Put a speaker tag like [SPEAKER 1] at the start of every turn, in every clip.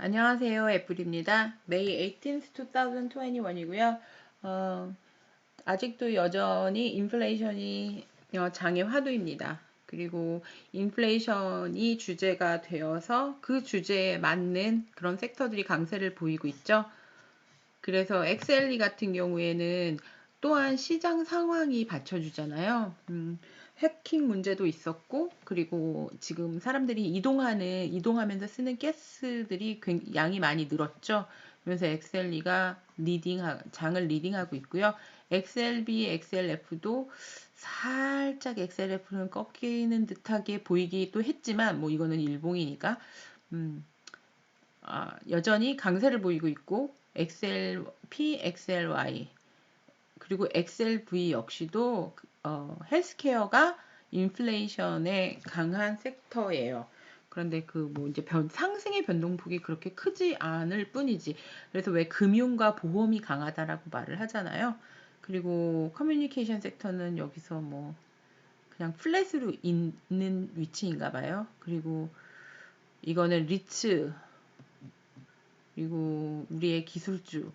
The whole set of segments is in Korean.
[SPEAKER 1] 안녕하세요. 애플입니다. May 18th, 2021이고요. 어, 아직도 여전히 인플레이션이 어, 장의 화두입니다. 그리고 인플레이션이 주제가 되어서 그 주제에 맞는 그런 섹터들이 강세를 보이고 있죠. 그래서 엑셀리 같은 경우에는 또한 시장 상황이 받쳐주잖아요. 음, 해킹 문제도 있었고 그리고 지금 사람들이 이동하는 이동하면서 쓰는 가스들이 양이 많이 늘었죠. 그래서 엑셀리가 리딩 장을 리딩하고 있고요. XLB, XLF도 살짝 XLF는 꺾이는 듯하게 보이기도 했지만 뭐 이거는 일봉이니까 음, 아, 여전히 강세를 보이고 있고 XLP, XLY 그리고 XLV 역시도 어, 헬스케어가 인플레이션에 강한 섹터예요. 그런데 그 뭐 이제 변, 상승의 변동폭이 그렇게 크지 않을 뿐이지. 그래서 왜 금융과 보험이 강하다라고 말을 하잖아요. 그리고 커뮤니케이션 섹터는 여기서 뭐 그냥 플랫으로 있는 위치인가 봐요. 그리고 이거는 리츠 그리고 우리의 기술주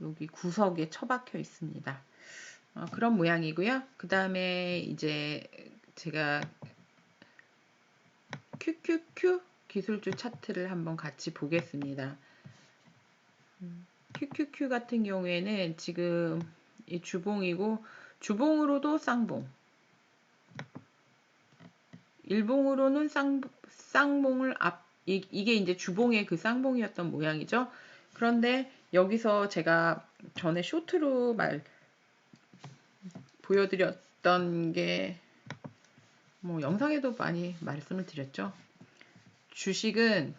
[SPEAKER 1] 여기 구석에 처박혀 있습니다. 어, 그런 모양이고요. 그 다음에 이제 제가 QQQ 기술주 차트를 한번 같이 보겠습니다. QQQ 같은 경우에는 지금 이 주봉이고 주봉으로도 쌍봉 일봉으로는 쌍, 쌍봉을 앞 이, 이게 이제 주봉의 그 쌍봉이었던 모양이죠. 그런데 여기서 제가 전에 쇼트로 말 보여드렸던 게 뭐 영상에도 많이 말씀을 드렸죠. 주식은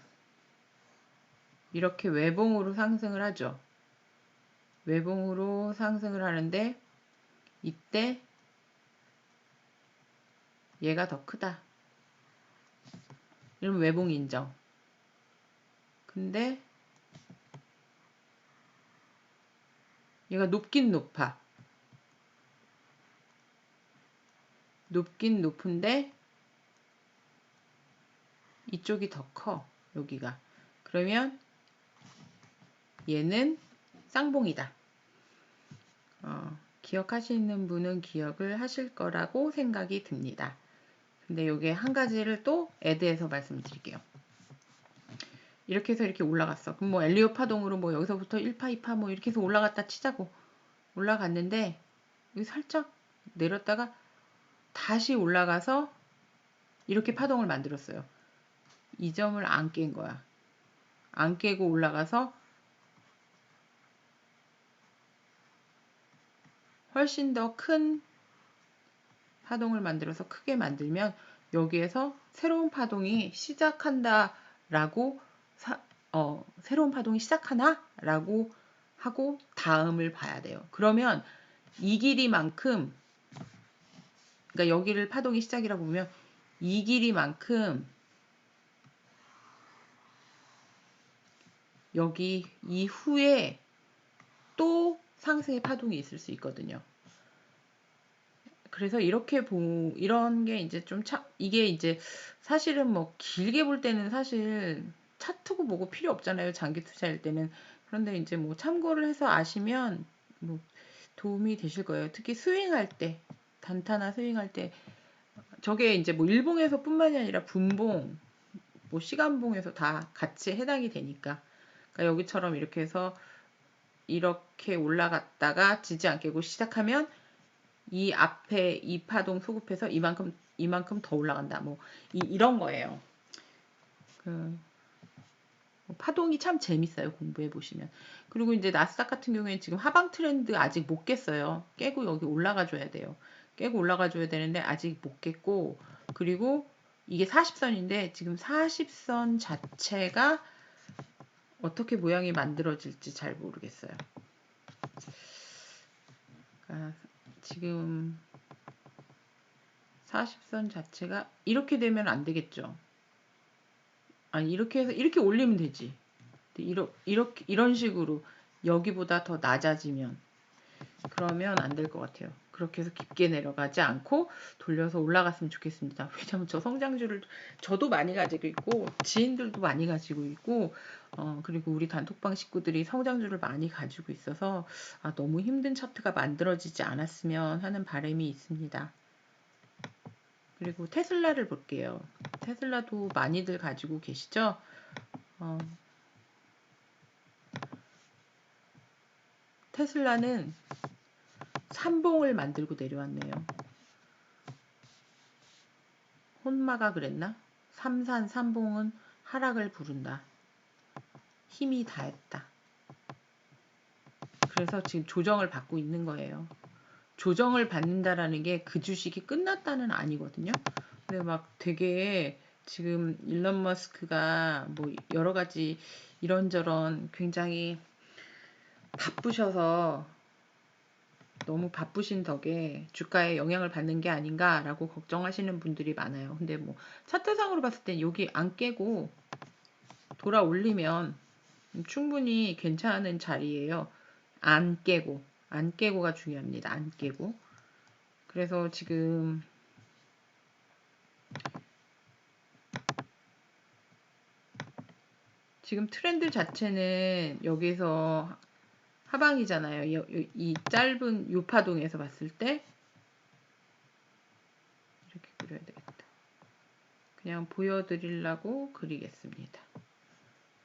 [SPEAKER 1] 이렇게 외봉으로 상승을 하죠. 외봉으로 상승을 하는데 이때 얘가 더 크다. 이러면 외봉 인정. 근데 얘가 높긴 높아. 높긴 높은데 이쪽이 더 커. 여기가. 그러면 얘는 쌍봉이다. 어, 기억하시는 분은 기억을 하실 거라고 생각이 듭니다. 근데 요게 한 가지를 또 애드해서 말씀드릴게요. 이렇게 해서 이렇게 올라갔어. 그럼 뭐 엘리오 파동으로 뭐 여기서부터 1파, 2파 뭐 이렇게 해서 올라갔다 치자고. 올라갔는데 여기 살짝 내렸다가 다시 올라가서 이렇게 파동을 만들었어요. 이 점을 안 깬 거야. 안 깨고 올라가서 훨씬 더 큰 파동을 만들어서 크게 만들면 여기에서 새로운 파동이 시작한다 라고 사, 어, 새로운 파동이 시작하나? 라고 하고 다음을 봐야 돼요. 그러면 이 길이만큼 그러니까 여기를 파동이 시작이라고 보면 이 길이만큼 여기 이후에 또 상승의 파동이 있을 수 있거든요. 그래서 이렇게 보 이런 게 이제 좀 차, 이게 이제 사실은 뭐 길게 볼 때는 사실 차트고 뭐고 필요 없잖아요. 장기 투자일 때는. 그런데 이제 뭐 참고를 해서 아시면 뭐 도움이 되실 거예요. 특히 스윙할 때 단타나 스윙할 때 저게 이제 뭐 일봉에서 뿐만이 아니라 분봉, 뭐 시간봉에서 다 같이 해당이 되니까 그러니까 여기처럼 이렇게 해서 이렇게 올라갔다가 지지 않게고 시작하면 이 앞에 이 파동 소급해서 이만큼 이만큼 더 올라간다. 뭐 이, 이런 거예요. 그 파동이 참 재밌어요. 공부해 보시면. 그리고 이제 나스닥 같은 경우에는 지금 하방 트렌드 아직 못 깼어요. 깨고 여기 올라가 줘야 돼요. 깨고 올라가 줘야 되는데 아직 못 깼고 그리고 이게 40선인데 지금 40선 자체가 어떻게 모양이 만들어질지 잘 모르겠어요. 그러니까 지금 40선 자체가 이렇게 되면 안 되겠죠. 아니 이렇게 해서 이렇게 올리면 되지. 이러, 이렇게 이런 식으로 여기보다 더 낮아지면 그러면 안 될 것 같아요. 그렇게 해서 깊게 내려가지 않고 돌려서 올라갔으면 좋겠습니다. 왜냐면 저 성장주를 저도 많이 가지고 있고 지인들도 많이 가지고 있고 어, 그리고 우리 단톡방 식구들이 성장주를 많이 가지고 있어서 아, 너무 힘든 차트가 만들어지지 않았으면 하는 바람이 있습니다. 그리고 테슬라를 볼게요. 테슬라도 많이들 가지고 계시죠? 어, 테슬라는 삼봉을 만들고 내려왔네요. 혼마가 그랬나? 삼산 삼봉은 하락을 부른다. 힘이 다했다. 그래서 지금 조정을 받고 있는 거예요. 조정을 받는다라는 게 그 주식이 끝났다는 아니거든요. 근데 막 되게 지금 일론 머스크가 뭐 여러 가지 이런저런 굉장히 바쁘셔서 너무 바쁘신 덕에 주가에 영향을 받는 게 아닌가라고 걱정하시는 분들이 많아요. 근데 뭐 차트상으로 봤을 때 여기 안 깨고 돌아 올리면 충분히 괜찮은 자리예요. 안 깨고 안 깨고가 중요합니다. 안 깨고 그래서 지금 지금 트렌드 자체는 여기서 하방이잖아요. 이 짧은 요파동에서 봤을 때 이렇게 그려야 되겠다. 그냥 보여드리려고 그리겠습니다.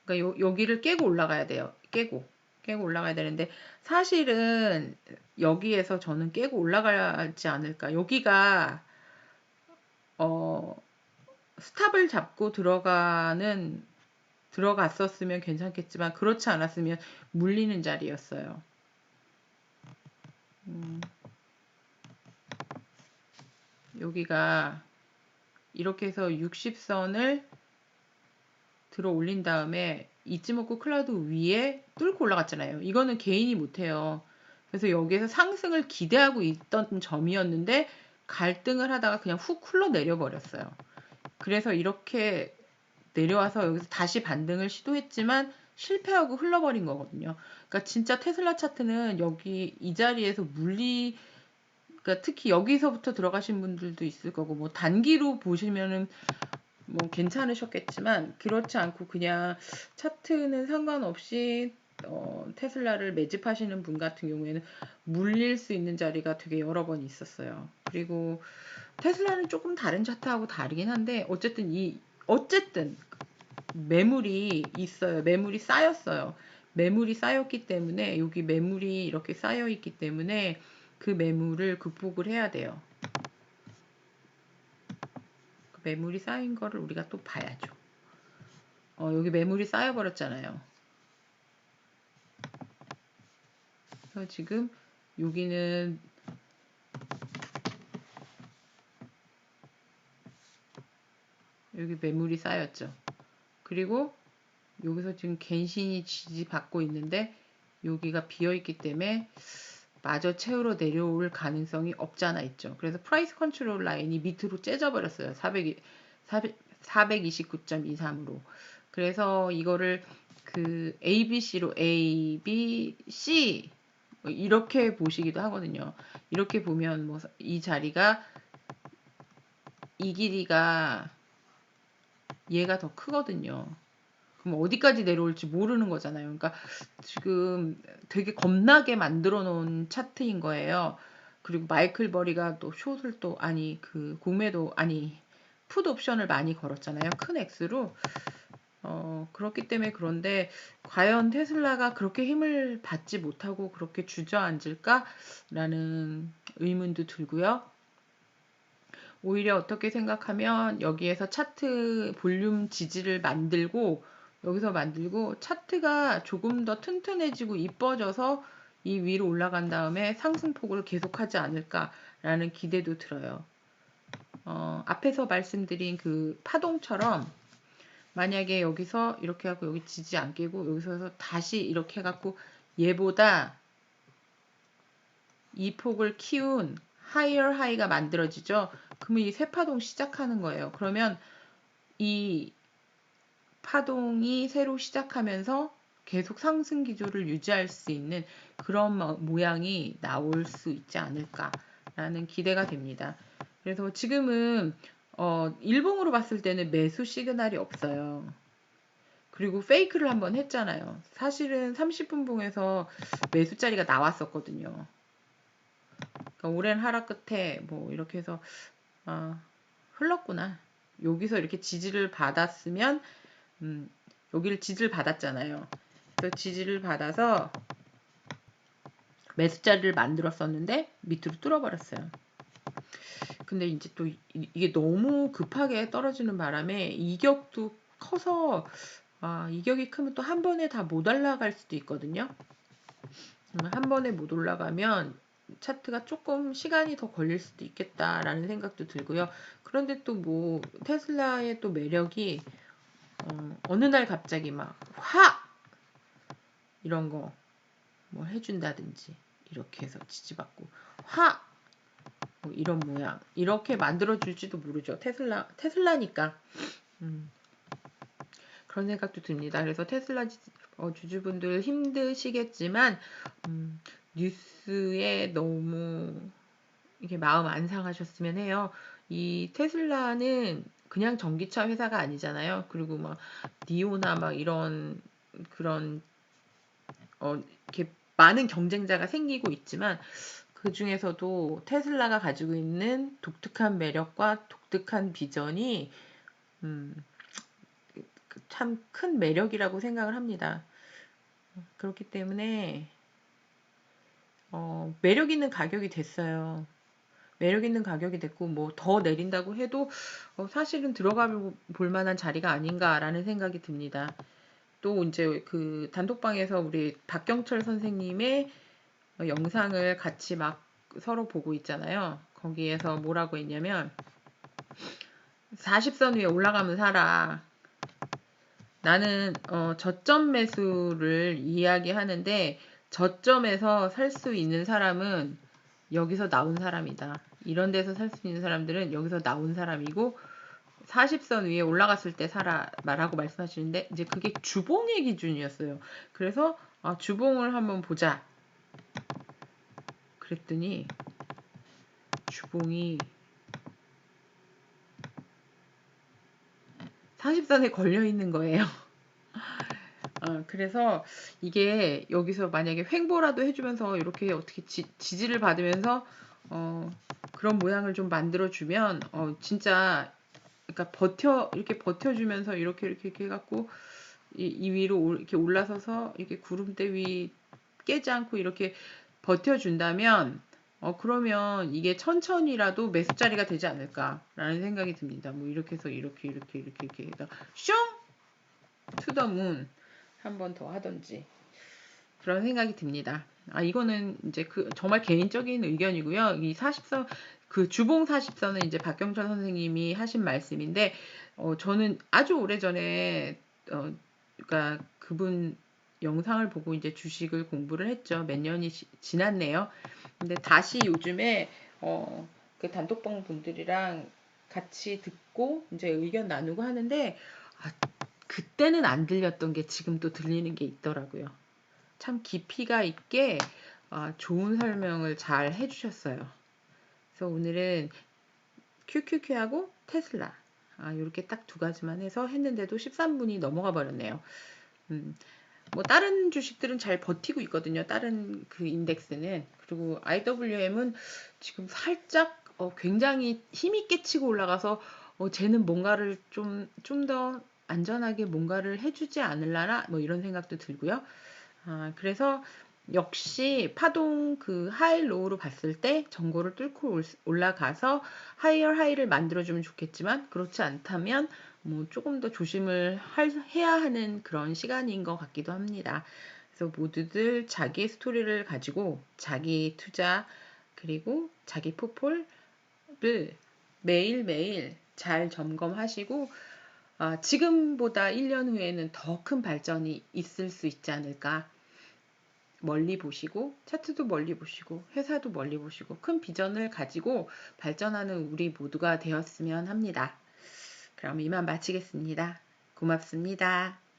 [SPEAKER 1] 그러니까 요, 여기를 깨고 올라가야 돼요. 깨고 깨고 올라가야 되는데 사실은 여기에서 저는 깨고 올라가지 않을까. 여기가 어 스탑을 잡고 들어가는 들어갔었으면 괜찮겠지만 그렇지 않았으면 물리는 자리였어요. 음, 여기가 이렇게 해서 60선을 들어 올린 다음에 이즈모코 클라우드 위에 뚫고 올라갔잖아요. 이거는 개인이 못해요. 그래서 여기에서 상승을 기대하고 있던 점이었는데 갈등을 하다가 그냥 훅 흘러내려 버렸어요. 그래서 이렇게 내려와서 여기서 다시 반등을 시도했지만 실패하고 흘러버린 거거든요. 그러니까 진짜 테슬라 차트는 여기 이 자리에서 물리 그러니까 특히 여기서부터 들어가신 분들도 있을 거고 뭐 단기로 보시면은 뭐 괜찮으셨겠지만 그렇지 않고 그냥 차트는 상관없이 어, 테슬라를 매집하시는 분 같은 경우에는 물릴 수 있는 자리가 되게 여러 번 있었어요. 그리고 테슬라는 조금 다른 차트하고 다르긴 한데 어쨌든 이 어쨌든 매물이 있어요. 매물이 쌓였어요. 매물이 쌓였기 때문에 여기 매물이 이렇게 쌓여 있기 때문에 그 매물을 극복을 해야 돼요. 그 매물이 쌓인 거를 우리가 또 봐야죠. 어, 여기 매물이 쌓여 버렸잖아요. 그래서 지금 여기는 여기 매물이 쌓였죠. 그리고 여기서 지금 갱신이 지지받고 있는데 여기가 비어있기 때문에 마저 채우러 내려올 가능성이 없잖아 있죠. 그래서 프라이스 컨트롤 라인이 밑으로 째져버렸어요. 400, 429.23으로. 그래서 이거를 그 ABC로 A, B, C 뭐 이렇게 보시기도 하거든요. 이렇게 보면 뭐 이 자리가 이 길이가 얘가 더 크거든요. 그럼 어디까지 내려올지 모르는 거잖아요. 그러니까 지금 되게 겁나게 만들어 놓은 차트인 거예요. 그리고 마이클 버리가 또 숏을 또 아니 그 공매도 아니 푸드 옵션을 많이 걸었잖아요. 큰 X로. 어, 그렇기 때문에 그런데 과연 테슬라가 그렇게 힘을 받지 못하고 그렇게 주저앉을까라는 의문도 들고요. 오히려 어떻게 생각하면 여기에서 차트 볼륨 지지를 만들고 여기서 만들고 차트가 조금 더 튼튼해지고 이뻐져서 이 위로 올라간 다음에 상승폭을 계속하지 않을까라는 기대도 들어요. 어, 앞에서 말씀드린 그 파동처럼 만약에 여기서 이렇게 하고 여기 지지 안 깨고 여기서 다시 이렇게 해갖고 얘보다 이 폭을 키운 하이어 하이가 만들어지죠. 그러면 이 새 파동 시작하는 거예요. 그러면 이 파동이 새로 시작하면서 계속 상승 기조를 유지할 수 있는 그런 모양이 나올 수 있지 않을까 라는 기대가 됩니다. 그래서 지금은 어, 일봉으로 봤을 때는 매수 시그널이 없어요. 그리고 페이크를 한번 했잖아요. 사실은 30분 봉에서 매수 자리가 나왔었거든요. 그러니까 오랜 하락 끝에 뭐 이렇게 해서 아, 흘렀구나. 여기서 이렇게 지지를 받았으면 음, 여기를 지지를 받았잖아요. 그래서 지지를 받아서 매수 자리를 만들었었는데 밑으로 뚫어버렸어요. 근데 이제 또 이게 너무 급하게 떨어지는 바람에 이격도 커서 아, 이격이 크면 또 한 번에 다 못 올라갈 수도 있거든요. 한 번에 못 올라가면 차트가 조금 시간이 더 걸릴 수도 있겠다라는 생각도 들고요. 그런데 또 뭐 테슬라의 또 매력이 어, 느날 갑자기 막 화! 이런 거 뭐 해준다든지 이렇게 해서 지지받고 화! 뭐 이런 모양 이렇게 만들어줄지도 모르죠. 테슬라 테슬라니까 음, 그런 생각도 듭니다. 그래서 테슬라 어, 주주분들 힘드시겠지만 음, 뉴스에 너무 이게 마음 안 상하셨으면 해요. 이 테슬라는 그냥 전기차 회사가 아니잖아요. 그리고 막 니오나 막 이런 그런 어 이렇게 많은 경쟁자가 생기고 있지만 그 중에서도 테슬라가 가지고 있는 독특한 매력과 독특한 비전이 음, 참 큰 매력이라고 생각을 합니다. 그렇기 때문에 어, 매력 있는 가격이 됐어요. 매력 있는 가격이 됐고 뭐 더 내린다고 해도 어, 사실은 들어가 볼 만한 자리가 아닌가라는 생각이 듭니다. 또 이제 그 단톡방에서 우리 박경철 선생님의 어, 영상을 같이 막 서로 보고 있잖아요. 거기에서 뭐라고 했냐면 40선 위에 올라가면 사라. 나는 어, 저점 매수를 이야기하는데 저점에서 살 수 있는 사람은 여기서 나온 사람이다. 이런 데서 살 수 있는 사람들은 여기서 나온 사람이고 40선 위에 올라갔을 때 사라 말하고 말씀하시는데 이제 그게 주봉의 기준이었어요. 그래서 아, 주봉을 한번 보자. 그랬더니 주봉이 40선에 걸려 있는 거예요. 어, 그래서 이게 여기서 만약에 횡보라도 해주면서 이렇게 어떻게 지, 지를 받으면서 어, 그런 모양을 좀 만들어주면 어, 진짜 그러니까 버텨 이렇게 버텨주면서 이렇게 이렇게 이렇게 해갖고 이, 이 위로 이렇게 올라서서 이렇게 구름대 위 깨지 않고 이렇게 버텨준다면 어 그러면 이게 천천히라도 매수 자리가 되지 않을까라는 생각이 듭니다. 뭐 이렇게 해서 이렇게 이렇게 이렇게 이렇게 해서 슝 투더문 한 번 더 하던지 그런 생각이 듭니다. 아 이거는 이제 그 정말 개인적인 의견이고요. 이 40선 그 주봉 40선은 이제 박경철 선생님이 하신 말씀인데 어 저는 아주 오래 전에 어 그러니까 그분 영상을 보고 이제 주식을 공부를 했죠. 몇 년이 지, 지났네요. 근데 다시 요즘에 어, 그 단톡방 분들이랑 같이 듣고 이제 의견 나누고 하는데 아, 그때는 안 들렸던 게 지금 또 들리는 게 있더라고요. 참 깊이가 있게 아, 좋은 설명을 잘 해주셨어요. 그래서 오늘은 QQQ하고 테슬라 아, 이렇게 딱 두 가지만 해서 했는데도 13분이 넘어가 버렸네요. 음, 뭐 다른 주식들은 잘 버티고 있거든요. 다른 그 인덱스는 그리고 IWM은 지금 살짝 어, 굉장히 힘있게 치고 올라가서 어, 쟤는 뭔가를 좀 좀 더 안전하게 뭔가를 해주지 않을라나 뭐 이런 생각도 들고요. 아, 그래서 역시 파동 그 하이 로우로 봤을 때 전고를 뚫고 올라가서 하이어 하이를 만들어주면 좋겠지만 그렇지 않다면 뭐 조금 더 조심을 할, 해야 하는 그런 시간인 것 같기도 합니다. 그래서 모두들 자기 스토리를 가지고 자기 투자 그리고 자기 포폴을 매일매일 잘 점검하시고 아, 지금보다 1년 후에는 더 큰 발전이 있을 수 있지 않을까 멀리 보시고 차트도 멀리 보시고 회사도 멀리 보시고 큰 비전을 가지고 발전하는 우리 모두가 되었으면 합니다. 그럼 이만 마치겠습니다. 고맙습니다.